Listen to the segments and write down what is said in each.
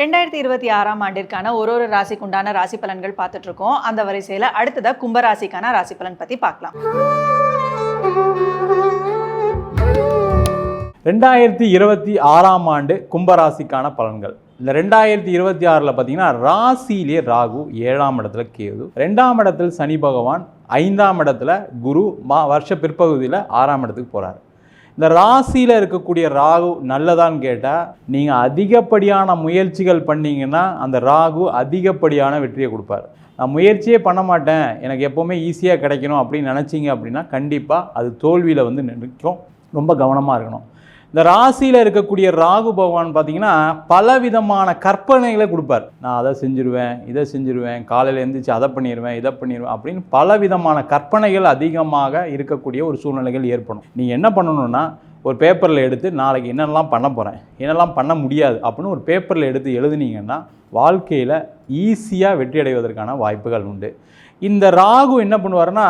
ரெண்டாயிரத்தி இருபத்தி ஆறாம் ஆண்டிற்கான ஒரு ஒரு ராசிக்குண்டான ராசி பலன்கள் பார்த்துட்டு இருக்கோம் அந்த வரிசையில் அடுத்ததா கும்பராசிக்கான ராசி பலன் பற்றி பார்க்கலாம். ரெண்டாயிரத்தி இருபத்தி ஆறாம் ஆண்டு கும்பராசிக்கான பலன்கள். இந்த ரெண்டாயிரத்தி இருபத்தி ஆறில் பார்த்தீங்கன்னா ராசியிலே ராகு ஏழாம் இடத்துல கேது ரெண்டாம் இடத்துல சனி பகவான் ஐந்தாம் இடத்துல குரு மா வருஷ பிற்பகுதியில் ஆறாம் இடத்துக்கு போகிறார் இந்த ராசியில் இருக்கக்கூடிய ராகு நல்லதான்னு கேட்டால் நீங்கள் அதிகப்படியான முயற்சிகள் பண்ணீங்கன்னா அந்த ராகு அதிகப்படியான வெற்றியை கொடுப்பார். நான் முயற்சியே பண்ண மாட்டேன். எனக்கு எப்போவுமே ஈஸியாக கிடைக்கணும் அப்படின்னு நினச்சிங்க அப்படின்னா கண்டிப்பாக அது தோல்வியில் வந்து நிற்கும். ரொம்ப கவனமாக இருக்கணும். இந்த ராசியில் இருக்கக்கூடிய ராகு பகவான் பார்த்தீங்கன்னா பலவிதமான கற்பனைகளை கொடுப்பார். நான் அதை செஞ்சிருவேன் இதை செஞ்சிருவேன் காலையில் எழுந்திரிச்சு அதை பண்ணிடுவேன் இதை பண்ணிடுவேன் அப்படின்னு பலவிதமான கற்பனைகள் அதிகமாக இருக்கக்கூடிய ஒரு சூழ்நிலைகள் ஏற்படும். நீங்கள் என்ன பண்ணணும்னா ஒரு பேப்பரில் எடுத்து நாளைக்கு என்னெல்லாம் பண்ண போகிறேன் என்னெல்லாம் பண்ண முடியாது அப்படின்னு ஒரு பேப்பரில் எடுத்து எழுதுனீங்கன்னா வாழ்க்கையில் ஈஸியாக வெற்றி அடைவதற்கான வாய்ப்புகள் உண்டு. இந்த ராகு என்ன பண்ணுவார்னா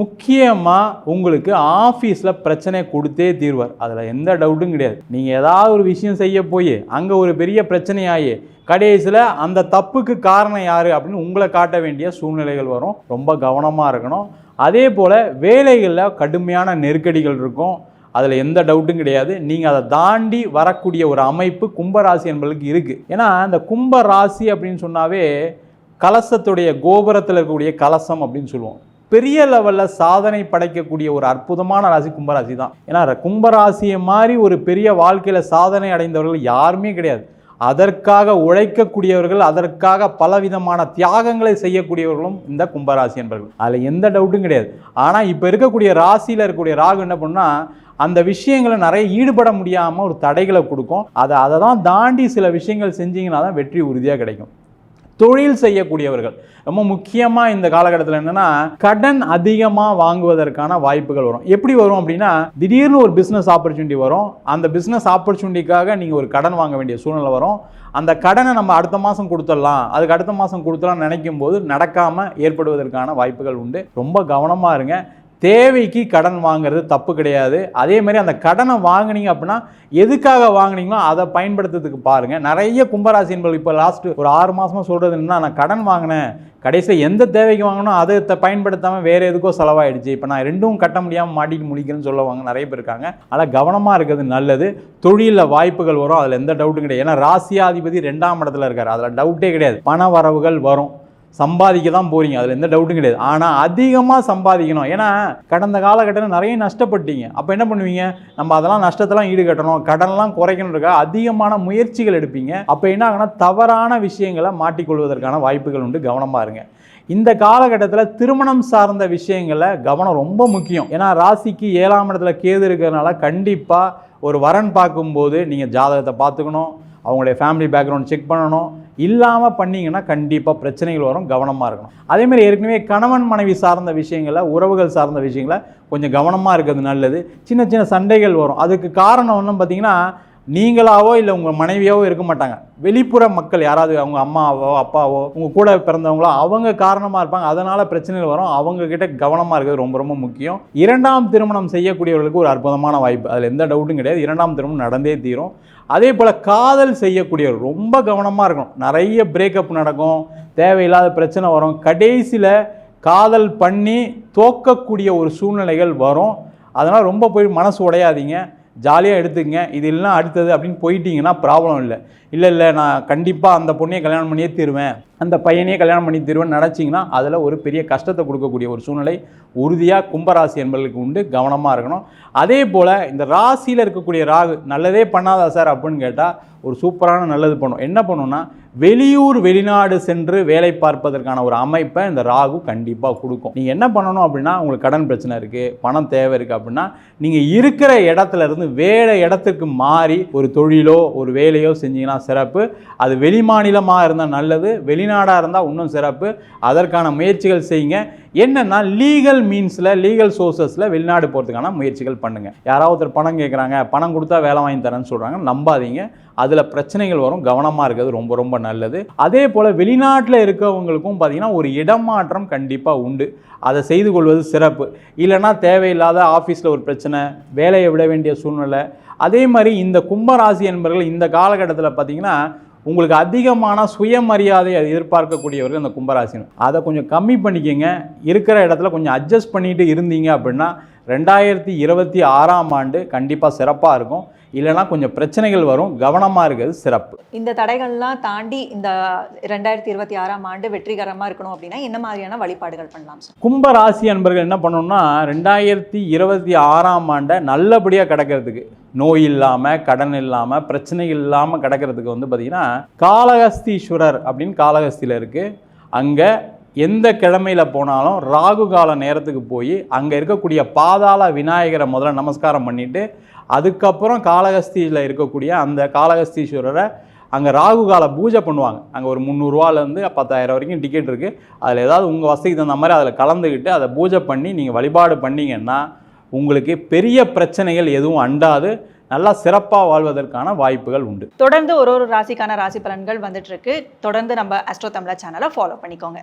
முக்கியமாக உங்களுக்கு ஆஃபீஸில் பிரச்சனை கொடுத்தே தீர்வார். அதில் எந்த டவுட்டும் கிடையாது. நீங்கள் ஏதாவது ஒரு விஷயம் செய்ய போய் அங்கே ஒரு பெரிய பிரச்சனையாகி கடைசியில் அந்த தப்புக்கு காரணம் யார் அப்படின்னு உங்களை காட்ட வேண்டிய சூழ்நிலைகள் வரும். ரொம்ப கவனமாக இருக்கணும். அதே போல் வேலைகளில் கடுமையான நெருக்கடிகள் இருக்கும். அதில் எந்த டவுட்டும் கிடையாது. நீங்கள் அதை தாண்டி வரக்கூடிய ஒரு அமைப்பு கும்பராசி என்பதுக்கு இருக்குது ஏன்னா இந்த கும்ப ராசி அப்படின்னு சொன்னாவே கலசத்துடைய கோபுரத்தில் இருக்கக்கூடிய கலசம் அப்படின்னு சொல்லுவோம். பெரிய லெவலில் சாதனை படைக்கக்கூடிய ஒரு அற்புதமான ராசி கும்பராசி தான். ஏன்னா கும்பராசியை மாதிரி ஒரு பெரிய வாழ்க்கையில் சாதனை அடைந்தவர்கள் யாருமே கிடையாது. அதற்காக உழைக்கக்கூடியவர்கள் அதற்காக பலவிதமான தியாகங்களை செய்யக்கூடியவர்களும் இந்த கும்பராசி என்பவர்கள் அதில் எந்த டவுட்டும் கிடையாது. ஆனால் இப்போ இருக்கக்கூடிய ராசியில் இருக்கக்கூடிய ராகு என்ன பண்ணால் அந்த விஷயங்களை நிறைய ஈடுபட முடியாமல் ஒரு தடைகளை கொடுக்கும். அதை அதை தான் தாண்டி சில விஷயங்கள் செஞ்சிங்கன்னா தான் வெற்றி உறுதியாக கிடைக்கும். தொழில் செய்யக்கூடியவர்கள். ரொம்ப முக்கியமாக இந்த காலகட்டத்தில் என்னென்னா கடன் அதிகமாக வாங்குவதற்கான வாய்ப்புகள் வரும். எப்படி வரும் அப்படின்னா திடீர்னு ஒரு பிஸ்னஸ் ஆப்பர்ச்சுனிட்டி வரும். அந்த பிஸ்னஸ் ஆப்பர்ச்சுனிட்டிக்காக நீங்கள் ஒரு கடன் வாங்க வேண்டிய சூழ்நிலை வரும். அந்த கடனை நம்ம அடுத்த மாதம் கொடுத்துடலாம். அதுக்கு அடுத்த மாதம் கொடுத்துடலாம் நினைக்கும் போது நடக்காமல் ஏற்படுவதற்கான வாய்ப்புகள் உண்டு. ரொம்ப கவனமாக இருங்க. தேவைக்கு கடன் வாங்குறது தப்பு கிடையாது. அதே மாதிரி அந்த கடனை வாங்குனீங்க அப்படின்னா எதுக்காக வாங்குனீங்களோ அதை பயன்படுத்துறதுக்கு பாருங்கள் நிறைய கும்பராசி என்பது இப்போ லாஸ்ட்டு ஒரு ஆறு மாதமாக சொல்கிறது என்னன்னா நான் கடன் வாங்கினேன். கடைசியில் எந்த தேவைக்கு வாங்கணும் அதை பயன்படுத்தாமல் வேறு எதுக்கோ செலவாயிடுச்சு. இப்போ நான் ரெண்டும் கட்ட முடியாமல் மாட்டிட்டு முடிக்கிறேன்னு சொல்லுவாங்க நிறைய பேர் இருக்காங்க. அதனால் கவனமாக இருக்கிறது நல்லது. தொழிலில் வாய்ப்புகள் வரும் அதில் எந்த டவுட்டும் கிடையாது. ஏன்னா ராசியாதிபதி ரெண்டாம் இடத்துல இருக்கார். அதில் டவுட்டே கிடையாது. பண வரவுகள் வரும். சம்பாதிக்க தான் போகிறீங்க அதில் எந்த டவுட்டும் கிடையாது. ஆனால் அதிகமாக சம்பாதிக்கணும். ஏன்னா கடந்த காலகட்டத்தில் நிறைய நஷ்டப்பட்டீங்க. அப்போ என்ன பண்ணுவீங்க? நம்ம அதெல்லாம் நஷ்டத்தெல்லாம் ஈடுகட்டணும். கடன்லாம் குறைக்கணும் இருக்கா அதிகமான முயற்சிகள் எடுப்பீங்க. அப்போ என்ன ஆகுனா தவறான விஷயங்களை மாட்டிக்கொள்வதற்கான வாய்ப்புகள் உண்டு. கவனமாக இருங்க. இந்த காலகட்டத்தில் திருமணம் சார்ந்த விஷயங்களில் கவனம் ரொம்ப முக்கியம். ஏன்னா ராசிக்கு ஏழாம் இடத்துல கேது இருக்கிறதுனால கண்டிப்பாக ஒரு வரன் பார்க்கும்போது நீங்கள் ஜாதகத்தை பார்த்துக்கணும். அவங்களுடைய ஃபேமிலி பேக்ரவுண்ட் செக் பண்ணணும். இல்லாமல் பண்ணீங்கன்னா கண்டிப்பாக பிரச்சனைகள் வரும் கவனமாக இருக்கணும். அதேமாதிரி ஏற்கனவே கணவன் மனைவி சார்ந்த விஷயங்களை உறவுகள் சார்ந்த விஷயங்களை கொஞ்சம் கவனமாக இருக்கிறது நல்லது. சின்ன சின்ன சண்டைகள் வரும். அதுக்கு காரணம் ஒன்றும் பார்த்தீங்கன்னா நீங்களாவோ இல்லை உங்கள் மனைவியாவோ இருக்க மாட்டாங்க. வெளிப்புற மக்கள் யாராவது அவங்க அம்மாவோ அப்பாவோ உங்கள் கூட பிறந்தவங்களோ அவங்க காரணமாக இருப்பாங்க. அதனால் பிரச்சனைகள் வரும். அவங்கக்கிட்ட கவனமாக இருக்கிறது ரொம்ப ரொம்ப முக்கியம். இரண்டாம் திருமணம் செய்யக்கூடியவர்களுக்கு ஒரு அற்புதமான வாய்ப்பு. அதில் எந்த டவுட்டும் கிடையாது. இரண்டாம் திருமணம் நடந்தே தீரும். அதே போல் காதல் செய்யக்கூடியவர் ரொம்ப கவனமாக இருக்கணும். நிறைய பிரேக்கப் நடக்கும். தேவையில்லாத பிரச்சனை வரும். கடைசியில் காதல் பண்ணி தோக்கக்கூடிய ஒரு சூழ்நிலைகள் வரும். அதனால் ரொம்ப போய் மனசு உடையாதீங்க. ஜாலியாக எடுத்துக்கங்க இது இல்லைனா அடுத்தது அப்படின்னு போயிட்டீங்கன்னா ப்ராப்ளம் இல்லை. இல்லை இல்லை நான் கண்டிப்பாக அந்த பொண்ணையை கல்யாணம் பண்ணியே தீருவேன் அந்த பையனையே கல்யாணம் பண்ணி தருவேன் நினச்சிங்கன்னா அதில் ஒரு பெரிய கஷ்டத்தை கொடுக்கக்கூடிய ஒரு சூழ்நிலை உறுதியாக கும்பராசி என்பதற்கு உண்டு கவனமாக இருக்கணும். அதே போல் இந்த ராசியில் இருக்கக்கூடிய ராகு நல்லதே பண்ணாதா சார் அப்படின்னு கேட்டால் ஒரு சூப்பரான நல்லது பண்ணும். என்ன பண்ணுன்னா வெளியூர் வெளிநாடு சென்று வேலை பார்ப்பதற்கான ஒரு அமைப்பை இந்த ராகு கண்டிப்பாக கொடுக்கும். நீங்கள் என்ன பண்ணணும் அப்படின்னா உங்களுக்கு கடன் பிரச்சனை இருக்குது பணம் தேவை இருக்குது அப்படின்னா நீங்கள் இருக்கிற இடத்துல இருந்து வேறு இடத்துக்கு மாறி ஒரு தொழிலோ ஒரு வேலையோ செஞ்சீங்கன்னா சிறப்பு. அது வெளிமாநிலமாக இருந்தால் நல்லது வெளிநாடு வெளிநாடாக இருந்தால் இன்னும் சிறப்பு. அதற்கான முயற்சிகள் செய்யுங்க. என்னென்னா லீகல் மீன்ஸில் லீகல் சோர்சஸில் வெளிநாடு போகிறதுக்கான முயற்சிகள் பண்ணுங்கள் யாராவது ஒருத்தர் பணம் கேட்குறாங்க பணம் கொடுத்தா வேலை வாங்கி தரேன்னு சொல்கிறாங்க நம்பாதீங்க. அதில் பிரச்சனைகள் வரும் கவனமாக இருக்கிறது ரொம்ப ரொம்ப நல்லது. அதே போல் வெளிநாட்டில் இருக்கவங்களுக்கும் பார்த்திங்கன்னா ஒரு இடமாற்றம் கண்டிப்பாக உண்டு. அதை செய்து கொள்வது சிறப்பு. இல்லைன்னா தேவையில்லாத ஆஃபீஸில் ஒரு பிரச்சனை வேலையை விட வேண்டிய சூழ்நிலை. அதே மாதிரி இந்த கும்பராசி என்பவர்கள் இந்த காலகட்டத்தில் பார்த்தீங்கன்னா உங்களுக்கு அதிகமான சுயமரியாதை எதிர்பார்க்கக்கூடியவர்கள் இந்த கும்பராசினர் அதை கொஞ்சம் கம்மி பண்ணிக்கோங்க. இருக்கிற இடத்துல கொஞ்சம் அட்ஜஸ்ட் பண்ணிட்டு இருந்தீங்க அப்படின்னா ரெண்டாயிரத்தி இருபத்தி ஆறாம் ஆண்டு கண்டிப்பாக சிறப்பாக இருக்கும். இல்லைன்னா கொஞ்சம் பிரச்சனைகள் வரும். கவனமாக இருக்கிறது சிறப்பு. இந்த தடைகள்லாம் தாண்டி இந்த ரெண்டாயிரத்தி இருபத்தி ஆறாம் ஆண்டு வெற்றிகரமா இருக்கணும் அப்படின்னா என்ன மாதிரியான வழிபாடுகள் பண்ணலாம் சார்? கும்ப ராசி அன்பர்கள் என்ன பண்ணணும்னா ரெண்டாயிரத்தி இருபத்தி ஆறாம் ஆண்டை நல்லபடியாக கிடக்கிறதுக்கு நோய் இல்லாமல் கடன் இல்லாமல் பிரச்சனைகள் இல்லாமல் கிடக்கிறதுக்கு வந்து பார்த்திங்கன்னா காளகஸ்தீஸ்வரர் அப்படின்னு காளகஸ்தியில் இருக்குது அங்கே எந்த கிழமையில் போனாலும் ராகு கால நேரத்துக்கு போய் அங்கே இருக்கக்கூடிய பாதாள விநாயகரை முதல்ல நமஸ்காரம் பண்ணிவிட்டு அதுக்கப்புறம் காளகஸ்தியில் இருக்கக்கூடிய அந்த காளகஸ்தீஸ்வரரை அங்கே ராகு கால பூஜை பண்ணுவாங்க. அங்கே ஒரு முந்நூறுரூவாலேருந்து பத்தாயிரம் வரைக்கும் டிக்கெட் இருக்குது அதில் ஏதாவது உங்கள் வசதிக்கு தகுந்த மாதிரி அதில் கலந்துக்கிட்டு அதை பூஜை பண்ணி நீங்கள் வழிபாடு பண்ணிங்கன்னா உங்களுக்கு பெரிய பிரச்சனைகள் எதுவும் அண்டாது. நல்லா சிறப்பாக வாழ்வதற்கான வாய்ப்புகள் உண்டு. தொடர்ந்து ஒரு ஒரு ராசிக்கான ராசி பலன்கள் வந்துட்டு இருக்கு. தொடர்ந்து நம்ம அஸ்ட்ரோ தமிழா சேனலை ஃபாலோ பண்ணிக்கோங்க.